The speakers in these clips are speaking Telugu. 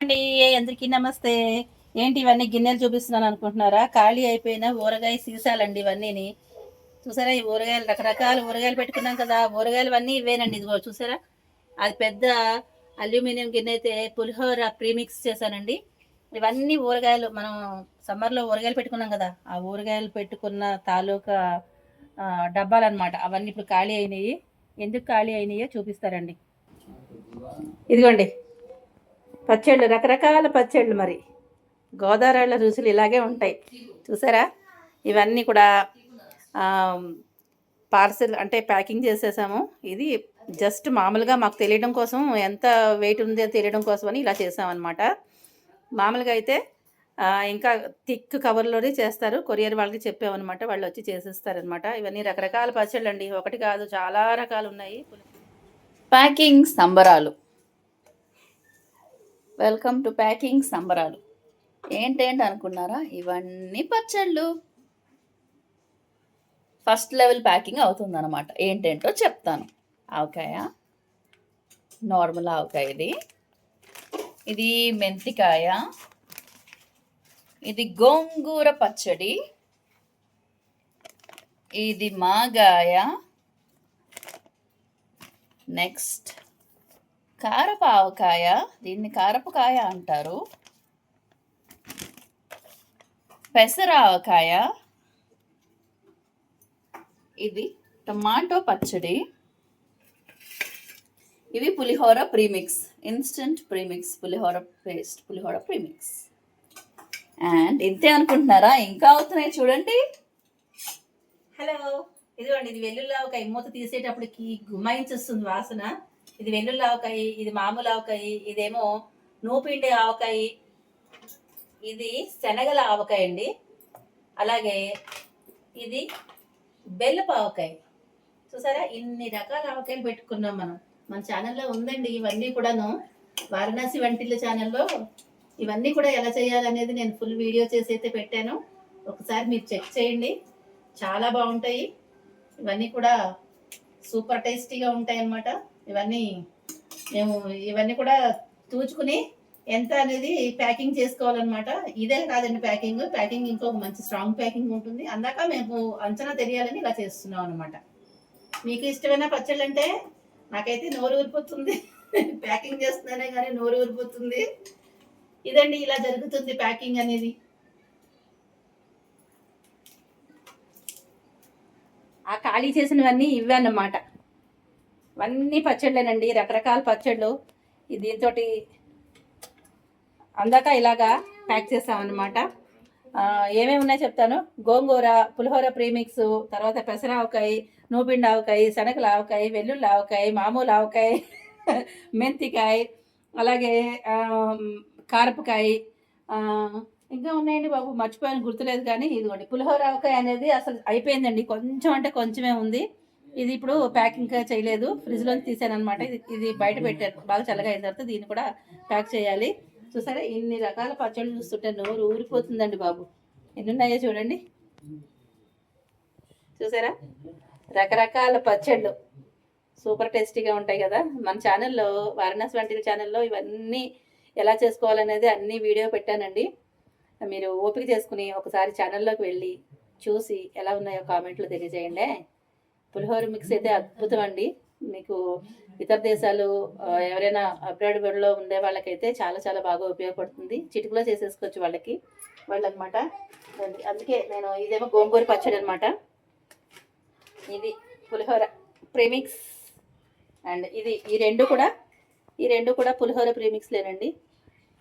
అండి అందరికీ నమస్తే. ఏంటి ఇవన్నీ గిన్నెలు చూపిస్తున్నాను అనుకుంటున్నారా? ఖాళీ అయిపోయిన ఊరగాయ సీసాలండి ఇవన్నీని. చూసారా ఈ ఊరగాయలు? రకరకాల ఊరగాయలు పెట్టుకున్నాం కదా. ఊరగాయలు అన్నీ ఇవేనండి ఇదిగో చూసారా? అది పెద్ద అల్యూమినియం గిన్నె అయితే పులిహోర ప్రీమిక్స్ చేశానండి. ఇవన్నీ ఊరగాయలు మనం సమ్మర్లో ఊరగాయలు పెట్టుకున్నాం కదా. ఆ ఊరగాయలు పెట్టుకున్న తాలూకా డబ్బాలు అనమాట అవన్నీ ఇప్పుడు ఖాళీ అయినాయి. ఎందుకు ఖాళీ అయినాయో చూపిస్తారండి. ఇదిగోండి. పచ్చళ్ళు రకరకాల పచ్చళ్ళు మరి. గోదావరిళ్ళ రుచులు ఇలాగే ఉంటాయి. చూసారా? ఇవన్నీ కూడా పార్సెల్ అంటే ప్యాకింగ్ చేసేసాము. ఇది జస్ట్ మామూలుగా మాకు తెలియడం కోసం ఎంత వెయిట్ ఉంది తెలియడం కోసం అని ఇలా చేసామన్నమాట. మామూలుగా అయితే ఇంకా థిక్ కవర్లోనే చేస్తారు. కొరియర్ వాళ్ళకి చెప్పామన్నమాట. వాళ్ళు వచ్చి చేసేస్తారనమాట ఇవన్నీ రకరకాల పచ్చళ్ళు అండి ఒకటి కాదు చాలా రకాలు ఉన్నాయి. ప్యాకింగ్ సంబరాలు. వెల్కమ్ టు ప్యాకింగ్ సంబరాలు. ఏంటేంటి అనుకున్నారా? ఇవన్నీ పచ్చళ్ళు. ఫస్ట్ లెవెల్ ప్యాకింగ్ అవుతుందన్నమాట. ఏంటేంటో చెప్తాను. ఆవకాయ. నార్మల్ ఆవకాయ ఇది. ఇది మెంతికాయ. ఇది గోంగూర పచ్చడి. ఇది మాగాయ. నెక్స్ట్ కారపు ఆవకాయ దీన్ని కారపుకాయ అంటారు. పెసర ఆవకాయ ఇది టమాటో పచ్చడి. ఇవి పులిహోర premix instant premix pulihora paste pulihora premix. And ఇంతే అనుకుంటున్నారా? ఇంకా అవుతున్నాయి చూడండి. హలో ఇదిగోండి ఇది వెల్లుల్లి ఒక మూత తీసేటప్పటికి గుమాయించేస్తుంది వాసన. ఇది వెల్లుల్లి ఆవకాయ ఇది మామూలు ఆవకాయ ఇదేమో నూపిండి ఆవకాయ. ఇది శనగల ఆవకాయ అండి. అలాగే ఇది బెల్లపు ఆవకాయ. చూసారా? ఇన్ని రకాల ఆవకాయలు పెట్టుకున్నాం మనం. మన ఛానల్లో ఉందండి ఇవన్నీ కూడాను. వారణాసి వంటిల ఛానల్లో ఇవన్నీ కూడా ఎలా చేయాలనేది నేను ఫుల్ వీడియో చేసి అయితే పెట్టాను. ఒకసారి మీరు చెక్ చేయండి. చాలా బాగుంటాయి. ఇవన్నీ కూడా సూపర్ టేస్టీగా ఉంటాయి అన్నమాట ఇవన్నీ మేము ఇవన్నీ కూడా తూచుకుని ఎంత అనేది ప్యాకింగ్ చేసుకోవాలన్నమాట. ఇదే కాదండి ప్యాకింగ్. ప్యాకింగ్ ఇంకొక మంచి స్ట్రాంగ్ ప్యాకింగ్ ఉంటుంది. అందాక మేము అంచనా తెలియాలని ఇలా చేస్తున్నాం అనమాట మీకు ఇష్టమైన పచ్చళ్ళు అంటే నాకైతే నోరు ఊరిపోతుంది. ప్యాకింగ్ చేస్తున్నానే కానీ నోరు ఊరిపోతుంది. ఇదండి ఇలా జరుగుతుంది ప్యాకింగ్ అనేది. ఆ ఖాళీ చేసినవన్నీ ఇవే అన్నమాట ఇవన్నీ పచ్చళ్ళేనండి రకరకాల పచ్చళ్ళు. దీంతో అందాక ఇలాగా ప్యాక్ చేస్తామన్నమాట ఏమేమి ఉన్నాయో చెప్తాను. గోంగూర పులిహోర ప్రీమిక్స్ తర్వాత పెసర ఆవకాయ నూపిండి ఆవకాయ శనగల ఆవకాయ వెల్లుల్లి ఆవకాయ మామూలు ఆవకాయ మెంతికాయ అలాగే కారపకాయ ఇంకా ఉన్నాయండి బాబు మర్చిపోయాను గుర్తులేదు కానీ ఇదిగోండి. పులిహోర ఆవకాయ అనేది అసలు అయిపోయిందండి. కొంచెం అంటే కొంచెమే ఉంది. ఇది ఇప్పుడు ప్యాకింగ్ చేయలేదు. ఫ్రిడ్జ్లో తీసాను అనమాట ఇది ఇది బయట పెట్టాను బాగా చల్లగా అయిన తర్వాత దీన్ని కూడా ప్యాక్ చేయాలి. చూసారా? ఇన్ని రకాల పచ్చళ్ళు చూస్తుంటే నోరు ఊరిపోతుందండి బాబు. ఎన్ని ఉన్నాయో చూడండి. చూసారా? రకరకాల పచ్చళ్ళు. సూపర్ టేస్టీగా ఉంటాయి కదా. మన ఛానల్లో వారణాసి వంటి ఛానల్లో ఇవన్నీ ఎలా చేసుకోవాలనేది అన్ని వీడియో పెట్టానండి. మీరు ఓపిక చేసుకుని ఒకసారి ఛానల్లోకి వెళ్ళి చూసి ఎలా ఉన్నాయో కామెంట్లో తెలియజేయండి. పులిహోర మిక్స్ అయితే అద్భుతం అండి. మీకు ఇతర దేశాలు ఎవరైనా అబ్రాడ్ వరల్డ్లో ఉండే వాళ్ళకైతే చాలా చాలా బాగా ఉపయోగపడుతుంది. చిటికలో చేసేసుకోవచ్చు వాళ్ళకి. వాళ్ళు అనమాట అందుకే నేను ఇదేమో గోంగూర పచ్చడి అనమాట. ఇది పులిహోర ప్రీమిక్స్. అండ్ ఇది ఈ రెండు కూడా ఈ రెండు కూడా పులిహోర ప్రీమిక్స్లేనండి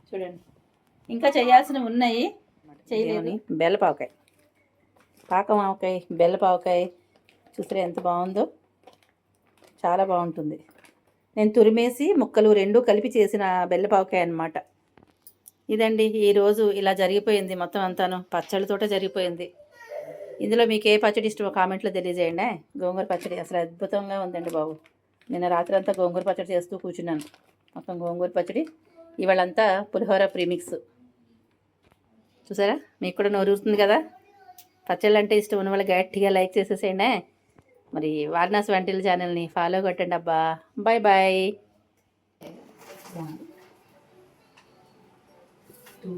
చూడండి. ఇంకా చేయాల్సినవి ఉన్నాయి. చేయలేని బెల్లపావకాయ. పాకం ఆవకాయ బెల్లపావకాయ చూసారా ఎంత బాగుందో. చాలా బాగుంటుంది. నేను తురిమేసి ముక్కలు రెండు కలిపి చేసిన బెల్లపావకాయ అన్నమాట. ఇదండి ఈరోజు ఇలా జరిగిపోయింది మొత్తం అంతాను. పచ్చళ్ళతోటే జరిగిపోయింది. ఇందులో మీకు ఏ పచ్చడి ఇష్టమో కామెంట్లో తెలియజేయండి. గోంగూర పచ్చడి. అసలు అద్భుతంగా ఉందండి బాబు. నిన్న రాత్రి అంతా గోంగూర పచ్చడి చేస్తూ కూర్చున్నాను. మొత్తం గోంగూర పచ్చడి. ఇవాళంతా పులిహోర ప్రీమిక్స్. చూసారా? మీకు కూడా నోరూరుతుంది కదా? పచ్చళ్ళు అంటే ఇష్టం ఉన్న వాళ్ళు గట్టిగా లైక్ చేసేసేయండి. మరి వారణాసి వంటల ఛానల్ని ఫాలో కొట్టండి అబ్బా. Bye bye. Two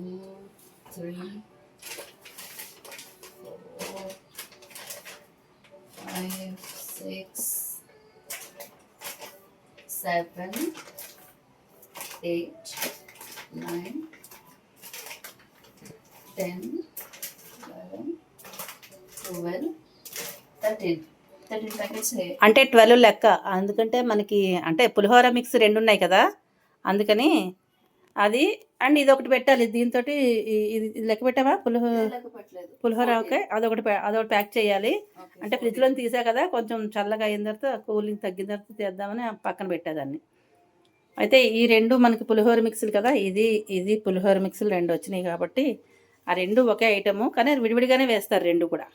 five six seven eight nine ten eleven twelve thirteen అంటే ట్వెల్వ్ లెక్క. అందుకంటే మనకి అంటే పులిహోర మిక్స్ రెండు ఉన్నాయి కదా. అందుకని అది అండ్ ఇది ఒకటి పెట్టాలి. దీంతో ఇది లెక్క పెట్టావా? పులిహోర పులిహోర ఓకే. అదొకటి అదొకటి ప్యాక్ చేయాలి. అంటే ఫ్రిడ్జ్లో తీసా కదా. కొంచెం చల్లగా అయిన తర్వాత కూలింగ్ తగ్గిన తర్వాత తీద్దామని ఆ పక్కన పెట్టేదాన్ని అయితే ఈ రెండు మనకి పులిహోర మిక్సులు కదా. ఇది ఇది పులిహోర మిక్సులు రెండు వచ్చినాయి కాబట్టి ఆ రెండు ఒకే ఐటము. కానీ విడివిడిగానే వేస్తారు రెండు కూడా.